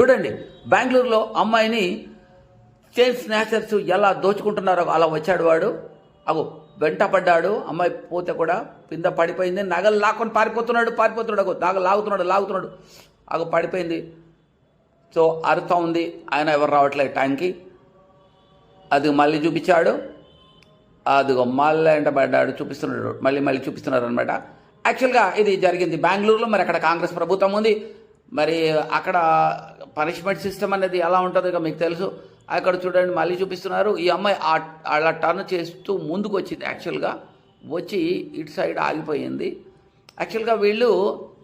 చూడండి బెంగళూరులో అమ్మాయిని చైన్ స్నాచర్స్ ఎలా దోచుకుంటున్నారో అలా వచ్చాడు వాడు. అగో వెంట పడ్డాడు అమ్మాయి పోతే కూడా కింద పడిపోయింది. నగలు లాక్కొని పారిపోతున్నాడు పారిపోతున్నాడు. అగో నగలు లాగుతున్నాడు లాగుతున్నాడు. అగో పడిపోయింది. సో అరుతా ఉంది. ఆయన ఎవరు రావట్లేదు టైంకి అది మళ్ళీ చూపించాడు. అదిగో మళ్ళీ వెంట పడ్డాడు చూపిస్తున్నాడు. మళ్ళీ మళ్ళీ చూపిస్తున్నారు అనమాట యాక్చువల్గా ఇది జరిగింది బెంగళూరులో. మరి అక్కడ కాంగ్రెస్ ప్రభుత్వం ఉంది. మరి అక్కడ పనిష్మెంట్ సిస్టమ్ అనేది ఎలా ఉంటుందో ఇక మీకు తెలుసు. అక్కడ చూడండి మళ్ళీ చూపిస్తున్నారు. ఈ అమ్మాయి అలా టర్న్ చేస్తూ ముందుకు వచ్చింది యాక్చువల్గా వచ్చి ఇటు సైడ్ ఆగిపోయింది. యాక్చువల్గా వీళ్ళు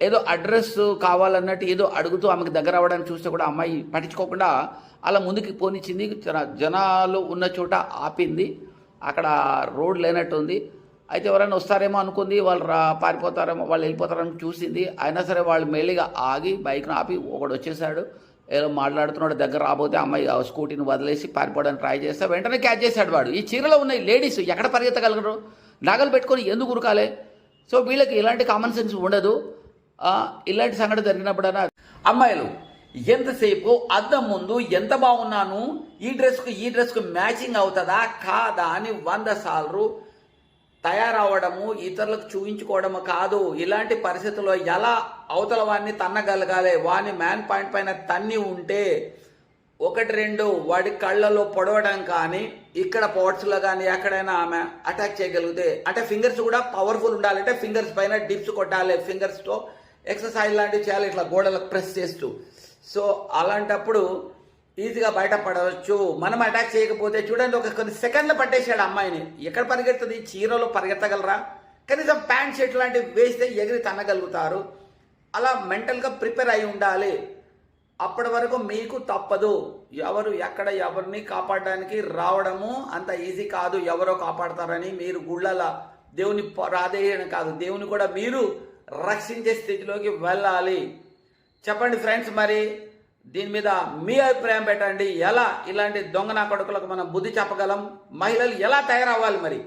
ఏదో అడ్రస్ కావాలన్నట్టు ఏదో అడుగుతూ ఆమెకు దగ్గర అవ్వడానికి చూస్తే కూడా అమ్మాయి పట్టించుకోకుండా అలా ముందుకు పోనిచ్చింది. జనాలు ఉన్న చోట ఆపింది. అక్కడ రోడ్ లేనట్టుంది. అయితే ఎవరైనా వస్తారేమో అనుకుంది. వాళ్ళు రా పారిపోతారేమో వాళ్ళు వెళ్ళిపోతారేమో చూసింది. అయినా సరే వాళ్ళు మెల్లిగా ఆగి బైక్ను ఆపి ఒకడు వచ్చేసాడు. ఏదో మాట్లాడుతున్నాడు దగ్గర రాబోతే అమ్మాయి ఆ స్కూటీని వదిలేసి పారిపోవడానికి ట్రై చేస్తే వెంటనే క్యాచ్ చేశాడు వాడు. ఈ చీరలో ఉన్న లేడీస్ ఎక్కడ పరిగెత్తగలగరు నగలు పెట్టుకొని ఎందుకు ఉరకాలి? సో వీళ్ళకి ఇలాంటి కామన్ సెన్స్ ఉండదు. ఇలాంటి సంఘటన జరిగినప్పుడైనా అమ్మాయిలు ఎంతసేపు అద్దం ముందు ఎంత బాగున్నాను? ఈ డ్రెస్కు ఈ డ్రెస్కు మ్యాచింగ్ అవుతుందా? కాదా అని వంద సార్లు తయారవడము ఇతరులకు చూపించుకోవడము కాదు. ఇలాంటి పరిస్థితుల్లో ఎలా అవతల వాడిని తన్నగలగాలి? వాని మ్యాన్ పాయింట్ పైన తన్ని ఉంటే ఒకటి రెండు వాడి కళ్ళలో పొడవడం కానీ ఇక్కడ పవర్స్లో కానీ ఎక్కడైనా ఆమె అటాక్ చేయగలిగితే అంటే ఫింగర్స్ కూడా పవర్ఫుల్ ఉండాలంటే ఫింగర్స్ పైన డిప్స్ కొట్టాలి. ఫింగర్స్తో ఎక్సర్సైజ్ లాంటివి చేయాలి. ఇట్లా గోడలకు ప్రెస్ చేస్తూ. సో అలాంటప్పుడు ఈజీగా బయటపడవచ్చు. మనం అటాక్ చేయకపోతే చూడండి ఒక కొన్ని సెకండ్లు పట్టేసాడు అమ్మాయిని. ఎక్కడ పరిగెడుతుంది? చీరలో పరిగెత్తగలరా? కనీసం ప్యాంట్ షర్ట్ లాంటివి వేస్తే ఎగిరి తన్నగలుగుతారు. అలా మెంటల్గా ప్రిపేర్ అయి ఉండాలి. అప్పటి వరకు మీకు తప్పదు. ఎవరు ఎక్కడ ఎవరిని కాపాడడానికి రావడము అంత ఈజీ కాదు. ఎవరో కాపాడతారని మీరు గుళ్ళల దేవుని రాధేయడం కాదు. దేవుని కూడా మీరు రక్షించే స్థితిలోకి వెళ్ళాలి. చెప్పండి ఫ్రెండ్స్ మరి. దీని మీద మీ అభిప్రాయం పెట్టండి. ఎలా? ఇలాంటి దొంగ నా కొడుకులకు మనం బుద్ధి చెప్పగలం? మహిళలు ఎలా తయారవ్వాలి మరి?